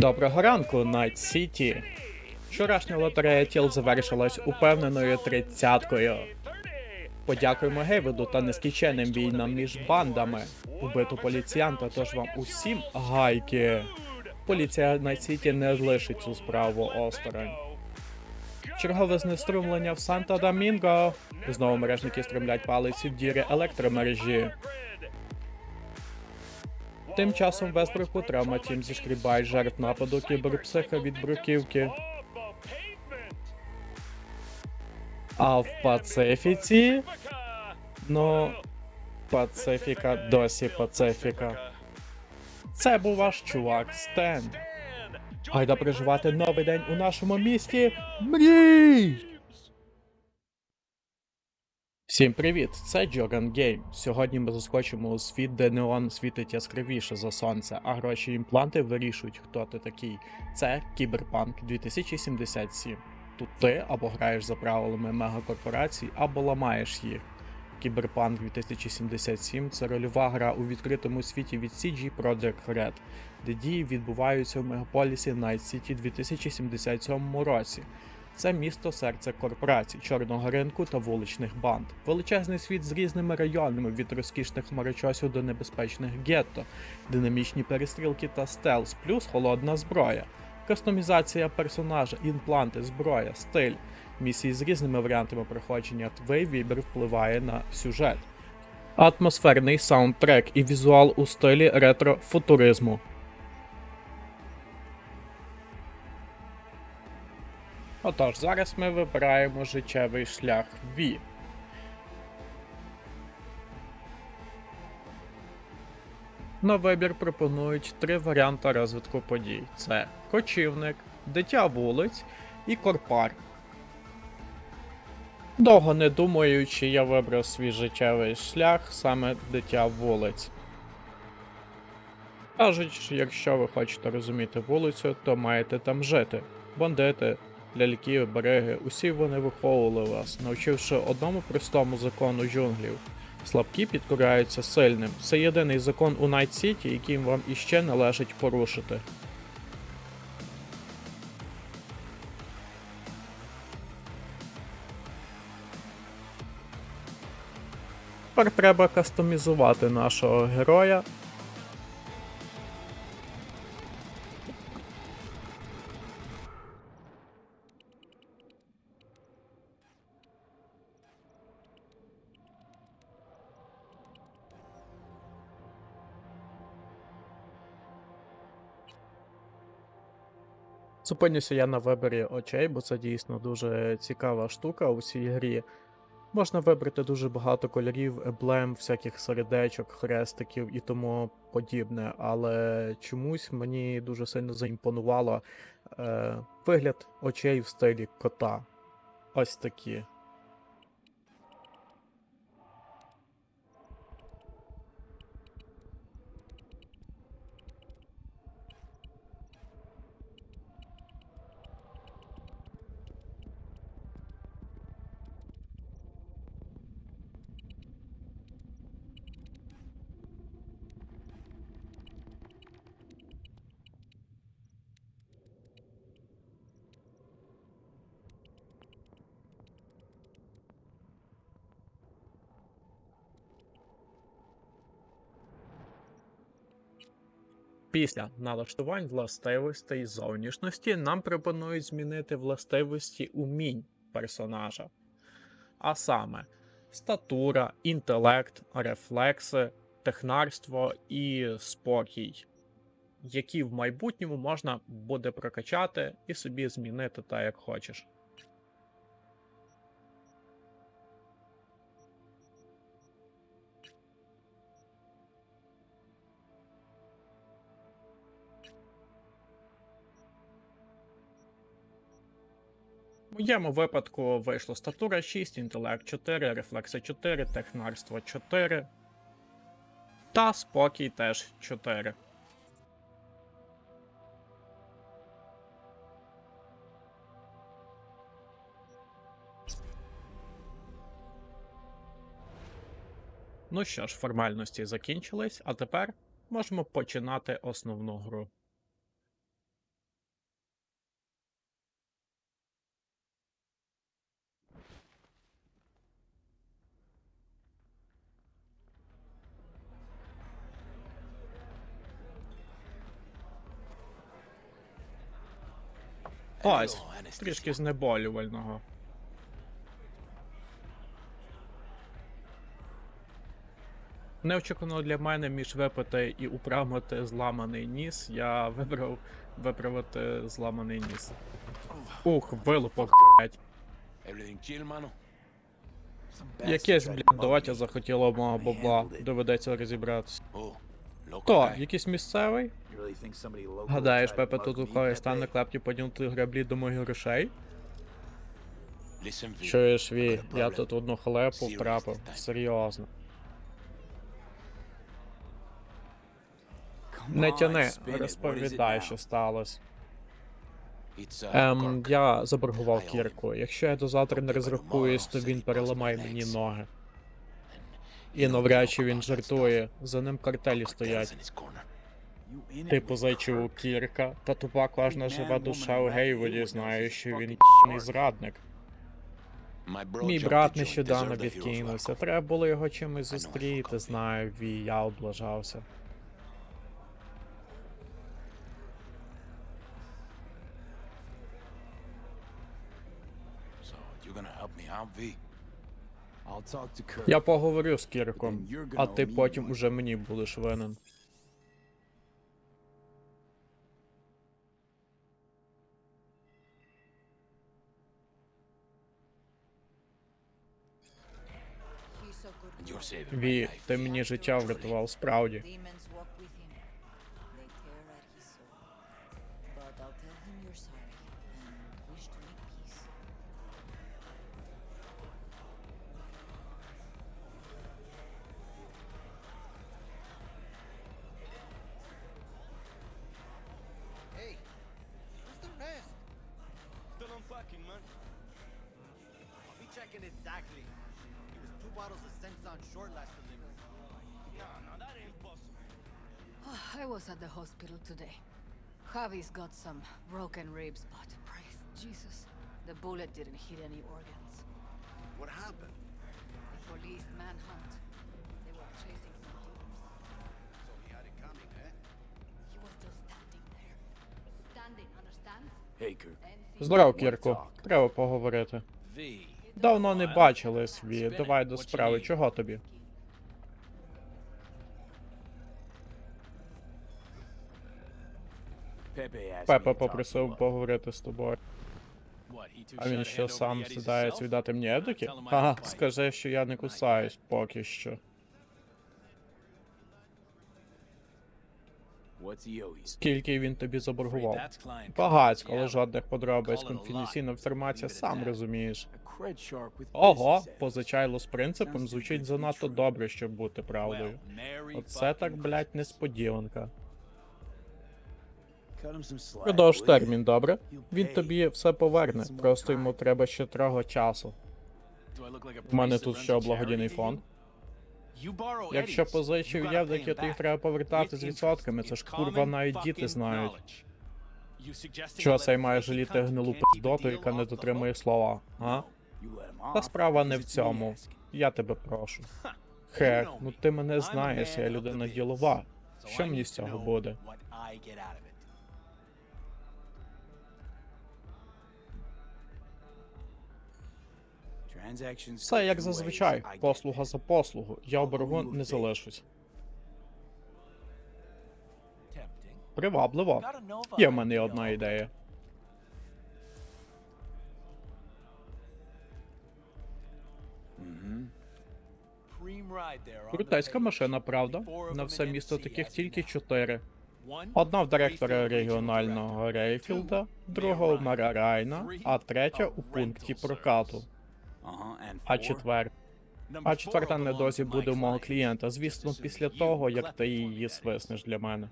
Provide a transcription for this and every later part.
Доброго ранку, Night City. Вчорашня лотерея тіл завершилась упевненою тридцяткою. Подякуємо Гейведу та нескінченним війнам між бандами. Убито поліціянта, тож вам усім гайки. Поліція Night City не лишить цю справу осторонь. Чергове знеструмлення в Санта Домінго. Знову мережники струмлять палиці в діри електромережі. Тим часом Весбруку травма тім зішкрібає жертв нападу кіберпсиха від бруківки. А в Пацифіці. Ну, Пацифіка досі Пацифіка. Це був ваш чувак Стен. Гайда проживати новий день у нашому місті. Мрій! Всім привіт! Це Джоган Гейм. Сьогодні ми заскочимо у світ, де неон світить яскравіше за сонце, а гроші імпланти вирішують, хто ти такий. Це Кіберпанк 2077. Тут ти або граєш за правилами мегакорпорацій, або ламаєш їх. Кіберпанк 2077 це рольова гра у відкритому світі від CG Projekt Red, де дії відбуваються в мегаполісі Night City 2077 році. Це місто серце корпорацій, чорного ринку та вуличних банд. Величезний світ з різними районами від розкішних хмарочосів до небезпечних гетто, динамічні перестрілки та стелс, плюс холодна зброя, кастомізація персонажа, імпланти, зброя, стиль, місії з різними варіантами проходження. Твій вибір впливає на сюжет. Атмосферний саундтрек і візуал у стилі ретро-футуризму. Отож, зараз ми вибираємо життєвий шлях V. На вибір пропонують три варіанти розвитку подій: це кочівник, дитя вулиць і корпар. Довго не думаючи, я вибрав свій життєвий шлях саме дитя вулиць. Кажуть, якщо ви хочете розуміти вулицю, то маєте там жити. Бандити, ляльки, береги, усі вони виховували вас, навчивши одному простому закону джунглів. Слабкі підкоряються сильним. Це єдиний закон у Найт Сіті, який вам іще належить порушити. Тепер треба кастомізувати нашого героя. Зупинюся я на виборі очей, бо це дійсно дуже цікава штука у цій грі. Можна вибрати дуже багато кольорів, еблем, всяких сердечок, хрестиків і тому подібне, але чомусь мені дуже сильно заімпонувало е, вигляд очей в стилі кота. Ось такі. Після налаштувань властивостей зовнішності нам пропонують змінити властивості умінь персонажа. А саме статура, інтелект, рефлекси, технарство і спокій, які в майбутньому можна буде прокачати і собі змінити так, як хочеш. Моєму випадку вийшло статура 6, інтелект 4, рефлекси 4, технарство 4. Та спокій теж 4. Ну що ж, формальності закінчились, а тепер можемо починати основну гру. Ось, трішки знеболювального. Неочікувано для мене між випити і управити зламаний ніс, я вибрав виправити зламаний ніс. Ух, вилупок, блять. Якесь, блядь, дотя захотіло мого бабла. Доведеться розібратися. Oh, Хто? Якийсь місцевий? Гадаєш, Пепе тут у когось стане клепті поділити граблі до моїх грошей? Чуєш, Ві, я тут одну халепу втрапив. Серйозно. Не тяни, розповідай, що сталося. Uh, Ем, я заборгував кірку. Якщо я до завтра не розрахуюсь, то він переламає мені ноги. І навряд чи він жартує. За ним картелі стоять. In his corner. Ти позичив у кірка, та тупа кожна жива душа у Гейводі знає, що він ***ний зрадник. Мій брат нещодавно відкинувся. Треба було його чимось зустріти, знаю, Ві, я облажався. Я поговорю з Кірком, а ти потім уже мені будеш винен. Life. ти мені життя врятував, справді. short last delivery. Nah, nah, that ain't possible. I was at the hospital today. Javi's got some broken ribs, but praise Jesus, the bullet didn't hit any organs. What happened? The police manhunt. They were chasing some dealers. So he had it coming, eh? He was just standing there. Standing, understand? Hey, Kirk. And Здоров, Кірку. Треба поговорити. V. Давно не бачили свій. Давай до справи. Чого тобі? Пепе попросив поговорити з тобою. А він що сам сідається віддати мені едуки? Ага, скажи, що я не кусаюсь поки що. Скільки він тобі заборгував? Багацько, але жодних подробиць. Конфіденційна інформація, сам розумієш. Ого, позичайло з принципом звучить занадто добре, щоб бути правдою. Оце так, блять, несподіванка. Продовж термін, добре? Він тобі все поверне, просто йому треба ще трохи часу. У мене тут що, благодійний фонд? Якщо позичив євдоків, то їх треба повертати з відсотками. Це ж курва навіть діти знають. Що цей має жаліти гнилу пиздоту, яка не дотримує слова, а? Та справа не в цьому. Я тебе прошу. Хе, ну ти мене знаєш, я людина ділова. Що мені з цього буде? Все як зазвичай, послуга за послугу. Я боргу не залишусь. Привабливо. Є в мене одна ідея. Крутецька машина, правда? На все місто таких тільки чотири. Одна в директора регіонального Рейфілда, друга у мера Райна, а третя у пункті прокату. А четвер. А четверта недозі буде у мого клієнта, звісно, після того, як ти її свиснеш для мене.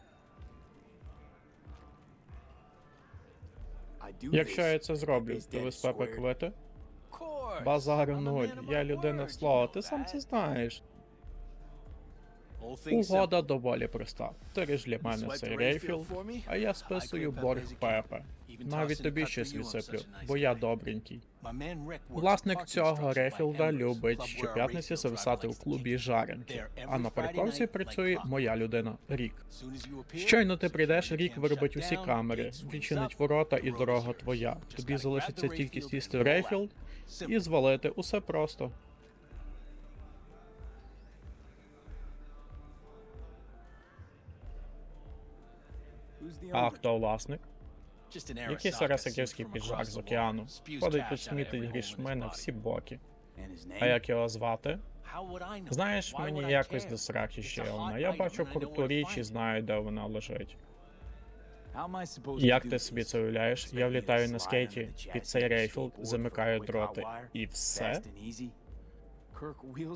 Якщо я це зроблю, то ви з Пепе квити? Базару нуль. Я людина слова, ти сам це знаєш. Угода доволі проста. Ти ріж для мене цей рейфіл, а я списую борг Пепе. Навіть тобі щось відсиплю, бо я добренький. Власник цього Рефілда любить щоп'ятниці зависати у клубі жаренки, а на парковці працює моя людина Рік. Щойно ти прийдеш, Рік виробить усі камери, відчинить ворота і дорога твоя. Тобі залишиться тільки сісти в Рейфілд і звалити усе просто. А хто власник? Якийсь арасаківський піджак з океану. Ходить тут смітить грішми на всі боки. А як його звати? Знаєш, мені якось до сраки ще вона. Я бачу круту річ і знаю, де вона лежить. Як ти собі це уявляєш? Я влітаю на скейті під цей рейфілд, замикаю дроти. І все?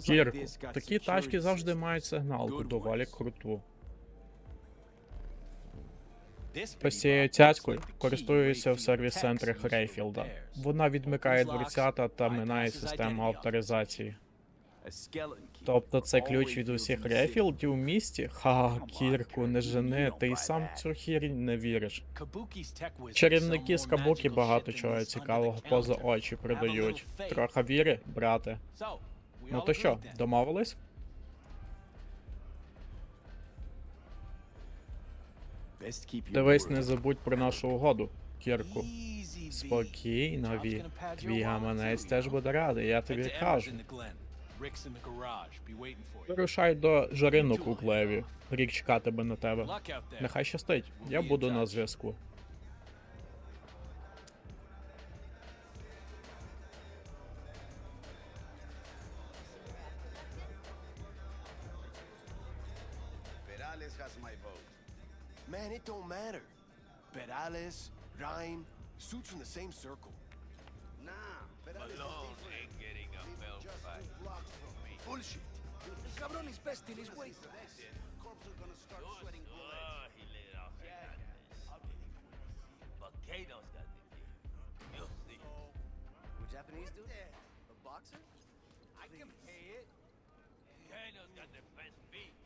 Кірку, такі тачки завжди мають сигналку, доволі круту. Ось цією цяцькою користуюся в сервіс-центрах Рейфілда. Вона відмикає дверцята та минає систему авторизації. Тобто це ключ від усіх Рейфілдів у місті? Ха, Кірку, не жени, ти й сам цю хірінь не віриш. Чарівники з Кабуки багато чого цікавого поза очі продають. Трохи віри, брате. Ну то що, домовились? Дивись, не забудь про нашу угоду, Кірку. Спокійно, Ві. Твій гаманець теж буде радий, я тобі кажу. Вирушай до жаринок у Клеві. Рік чекатиме на тебе. Нехай щастить, я буду на зв'язку. Man, it don't matter. Perales, Ryan, suits from the same circle. Nah, Perales Malone is ain't getting a bell just fight. two blocks from me. Bullshit. El cabrón is best in his weight class. Corps are gonna start sweating bullets. Oh, he let off Volcano's got the key. You'll see. What Japanese dude? A boxer? I can pay it. Volcano's got the best beat.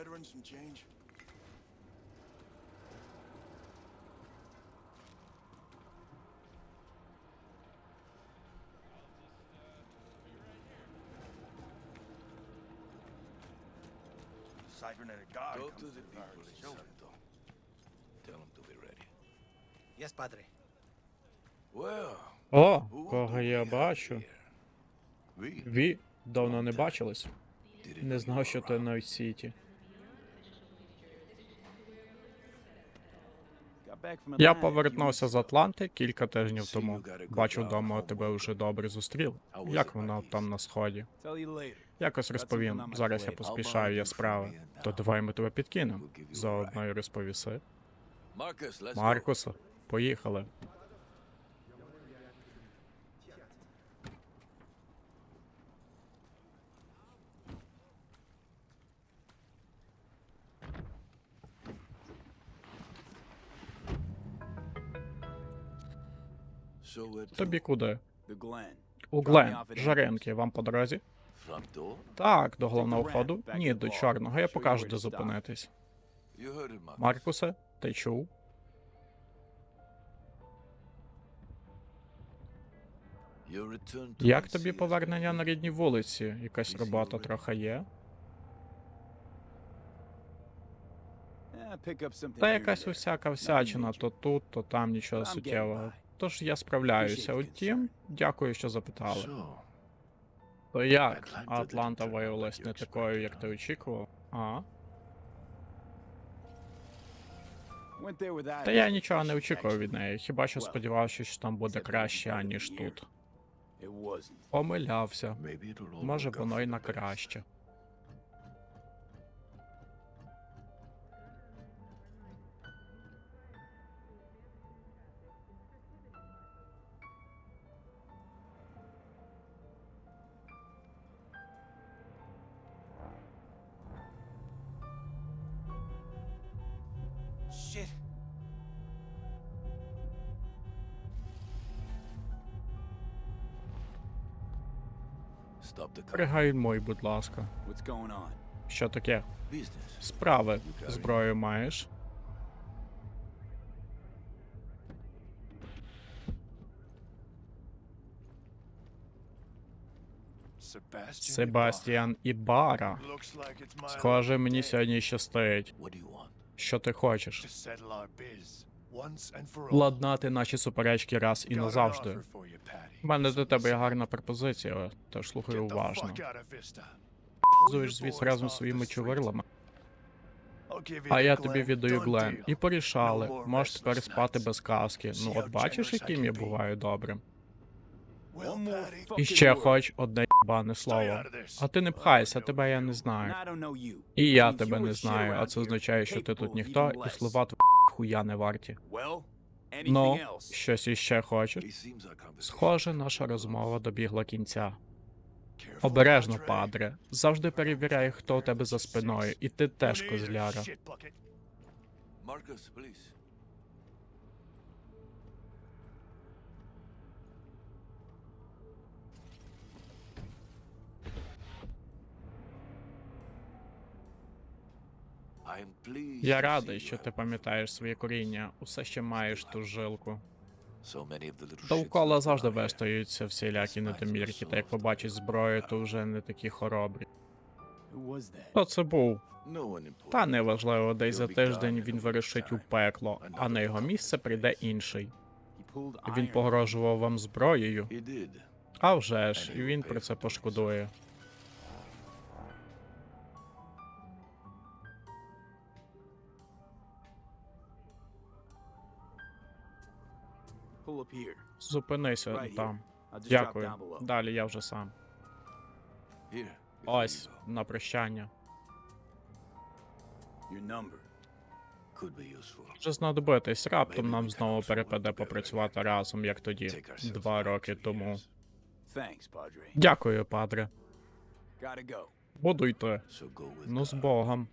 Spare veterans some change? Cybernetic guard Go to the people in. Santo. Tell them to be ready. Yes, padre. Well, О, кого я we бачу. Ві, давно не бачились. Не знав, що ти на Сіті. Я повернувся з Атланти кілька тижнів тому. Бачу, вдома тебе вже добре зустріли. Як воно там на сході? Якось розповім. Зараз я поспішаю, є справи. То давай ми тебе підкинемо. Заодно й розповіси. Маркуса, поїхали. Тобі куди? У Глен, Жаренки, вам по дорозі? Так, до головного входу? Ні, до чорного, я покажу, де зупинитись. Маркусе, ти чув? Як тобі повернення на рідній вулиці? Якась робота трохи є? Та якась усяка всячина, то тут, то там нічого суттєвого. Тож я справляюся. Утім, дякую, що запитали. То як? Атланта виявилась не такою, як ти очікував? А? Та я нічого не очікував від неї, хіба що сподівався, що там буде краще, аніж тут. Помилявся. Може, воно й на краще. Пригальмуй, будь ласка. Що таке? Справи. Зброю маєш? Себастьян Ібара. Схоже, мені сьогодні щастить. You want? Що ти хочеш? Владнати наші суперечки раз і назавжди. У мене до тебе є гарна пропозиція, тож слухай уважно. Зуєш звідси разом зі своїми чувирлами, а я тобі віддаю Глен. І порішали. Можеш тепер спати без каски. Ну от бачиш, яким я буваю добрим. І ще хоч одне єбане слово. А ти не пхайся, тебе я не знаю. І я тебе не знаю, а це означає, що ти тут ніхто, і слова твої хуя не варті. Ну, щось іще хочеш? Схоже, наша розмова добігла кінця. Обережно, падре. Завжди перевіряй, хто у тебе за спиною, і ти теж козляра. Я радий, що ти пам'ятаєш своє коріння, усе ще маєш ту жилку. Довкола завжди вестаються всілякі недомірки, та як побачать зброю, то вже не такі хоробрі. Хто це був? Та неважливо, десь за тиждень він вирішить у пекло, а на його місце прийде інший. Він погрожував вам зброєю. А вже ж, і він про це пошкодує. Зупинися там. Дякую. Далі я вже сам. Ось, на прощання. Може знадобитись, раптом нам знову перепаде попрацювати разом, як тоді, два роки тому. Дякую, падре. Gotta go. Буду йти. So go with Ну, з Богом.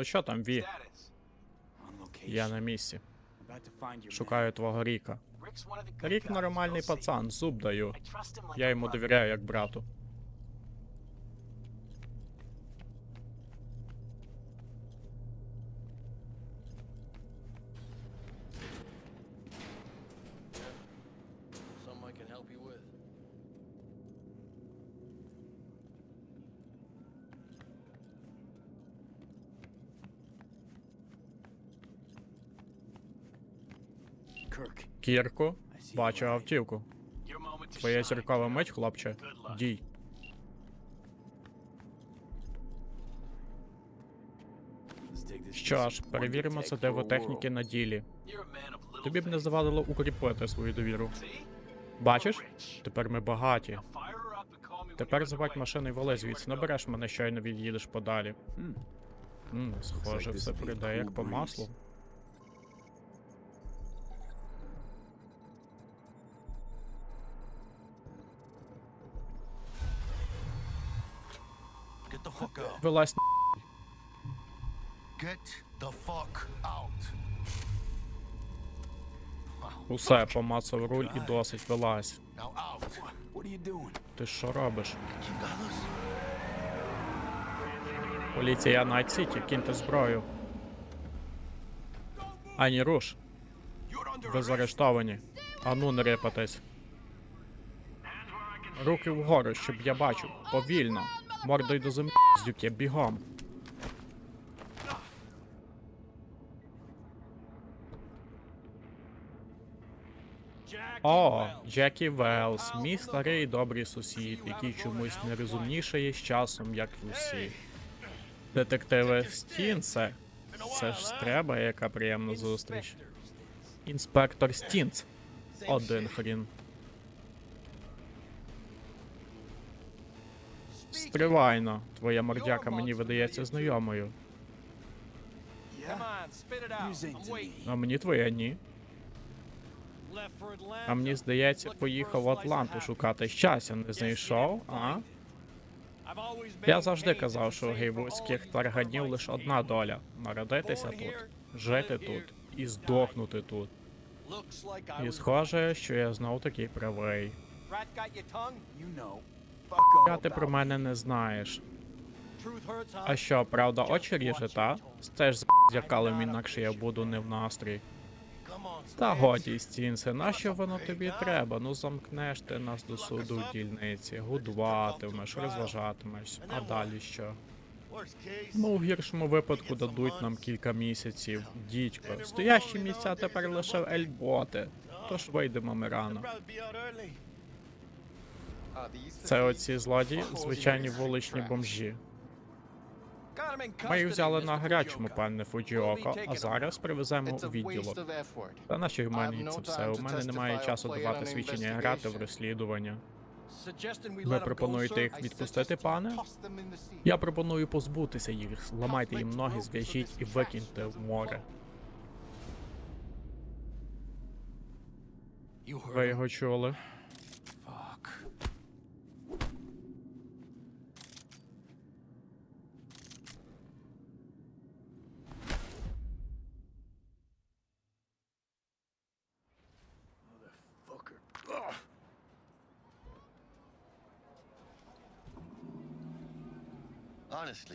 Ну що там, Ві? Я на місці. Шукаю твого Ріка. Рік нормальний пацан, зуб даю. Я йому довіряю як брату. Kirk. Бачу автівку. Твоя зіркова мить, хлопче. Дій. Що ж, перевіримо це девотехніки на ділі. Тобі б не завадило укріпити свою довіру. Бачиш? Тепер ми багаті. Тепер underway. машину і вали звідси. Набереш мене щойно від'їдеш подалі. Hmm. Схоже, все прийде як по маслу. Вилазь Get the fuck out. усе, помацав руль і досить вилазь. Now out. What are you doing? Ти що робиш? Поліція Найт Сіті, киньте зброю. Ані руш. Ви заарештовані. Ану, не рипатись. Руки вгору, щоб я бачив. Повільно. Мордою до землі, зюки, бігом. О, Джекі Велс, мій старий добрий сусід, який чомусь не розумнішає з часом, як усі. Детективи Стінсе, Це ж треба, яка приємна зустріч. Інспектор Стінц. Один хрін. Стривайно. Твоя мордяка мені видається знайомою. А мені твоя ні. А мені здається, поїхав в Атланту шукати щастя, не знайшов, а? Я завжди казав, що у гейвудських тарганів лише одна доля народитися тут, жити тут і здохнути тут. І схоже, що я знов таки правий. Я ти про мене не знаєш. А що, правда, очі ріже, та? Теж з зеркалом інакше я буду не в настрій. Та годі, стінце, нащо воно тобі треба? Ну замкнеш ти нас до суду в дільниці, годуватимеш, розважатимеш, а далі що? Ну, в гіршому випадку дадуть нам кілька місяців. Дідько, стоящі місця тепер лише Ельботи. Тож вийдемо ми рано. Це оці злодії, звичайні вуличні бомжі. Ми їх взяли на гарячому, пане Фуджіоко, а зараз привеземо у відділок. Та наші мені це все. У мене немає часу давати свідчення і грати в розслідування. Ви пропонуєте їх відпустити, пане? Я пропоную позбутися їх, зламайте їм ноги, зв'яжіть і викиньте в море. Ви його чули?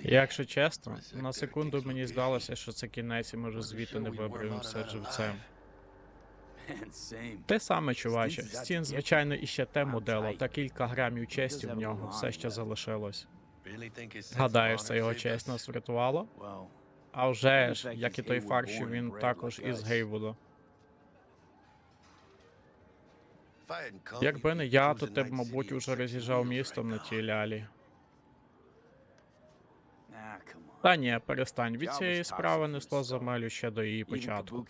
Якщо чесно, на секунду мені здалося, що це кінець і може звідти не виберемося живцем. Те саме, чуваче. Стін, звичайно, іще те модело, та кілька грамів честі в нього все ще залишилось. Гадаєш, це його честь нас врятувала? Well, А вже ж, як і той факт, що він також із Гейвуда. Якби не я, то ти б, мабуть, уже роз'їжджав містом на тій лялі. Та ні, перестань. Від цієї справи несло земелю ще до її початку.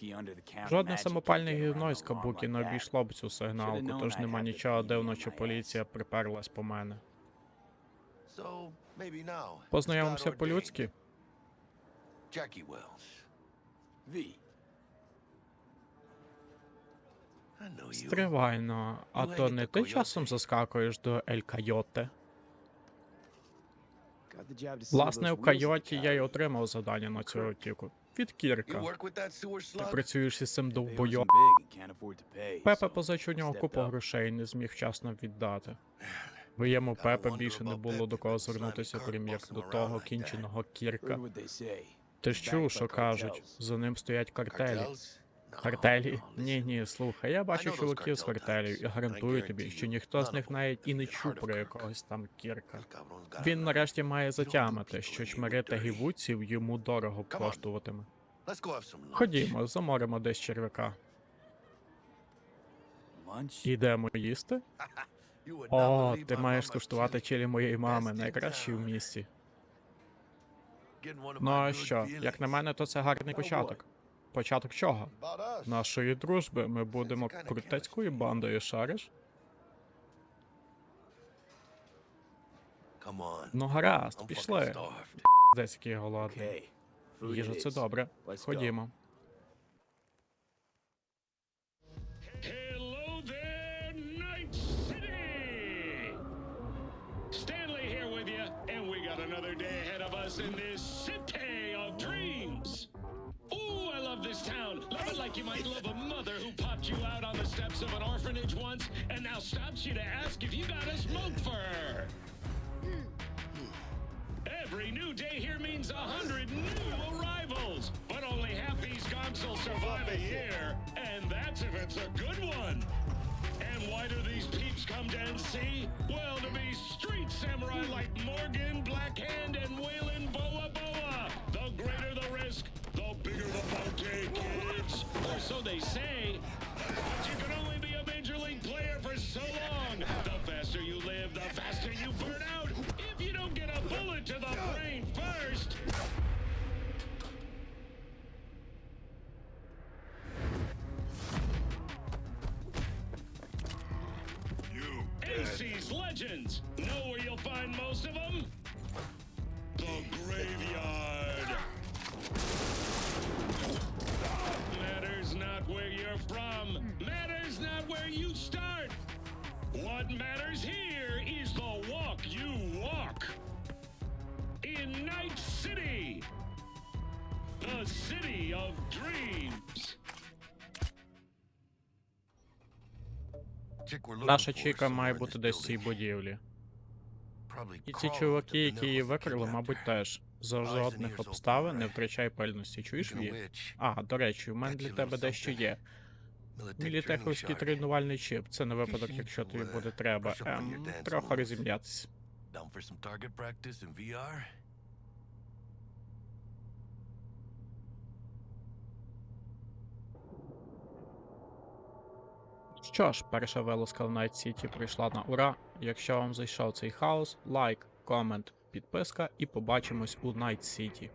Жодне самопальне гівно із Кабуки не обійшло б цю сигналку, тож нема нічого дивного, що поліція приперлась по мене. Познайомимося по-людськи. Стривайно, а то не ти часом заскакуєш до Ель Кайоте? Got the job to seal Власне, в Кайоті я й отримав завдання на цю автівку. Від Кірка. Ти працюєш із цим довбойом. Пепе позичив у нього купу грошей не зміг вчасно віддати. Моєму Пепе більше не було до кого звернутися, крім як до того кінченого Кірка. Ти ж чув, що кажуть, за ним стоять картелі. No, Ні, ні, слухай, я бачу чуваків з cartel і гарантую тобі, що ніхто з них навіть і не чув про якогось там Кірка. Він нарешті має затямити, що чмирити dirty. гівудців йому дорого коштуватиме. Ходімо, заморимо десь червяка. Ідемо їсти? О, ти маєш скуштувати чилі моєї мами, найкращі в місті. Ну а що, як на мене, то це гарний початок. Початок чого? Нашої дружби ми будемо крутецькою бандою, шариш? Ну гаразд, пішли. Десь який голодний. Їжа це добре. Ходімо. Now stops you to ask if you got a smoke for her. Every new day here means a hundred new arrivals, but only half these gonks will survive a year, and that's if it's a good one. And why do these peeps come to NC? Well, to be street samurai like Morgan, Blackhand, and Waylon Boa Boa. The greater the risk, bigger the bouquet, kids. Or so they say. But you can only be a major league player for so long. The faster you live, the faster you burn out. If you don't get a bullet to the brain first. You AC's Legends. Know where you'll find most of them? The graveyard. From. Matters not where you start. What matters here is the walk you walk. In Night City. The city of dreams. Наша чіка має бути десь в цій будівлі. Probably І ці чуваки, які її викрили, мабуть, теж. За жодних обставин не втрачай пильності. Чуєш which, А, до речі, у мене для тебе дещо є. Мілітеховський тренувальний чіп. Це на випадок, якщо тобі uh, буде треба. Ем, трохи VR? Що ж, перша вилазка в Night City прийшла на ура. Якщо вам зайшов цей хаос, лайк, комент, підписка і побачимось у Night City.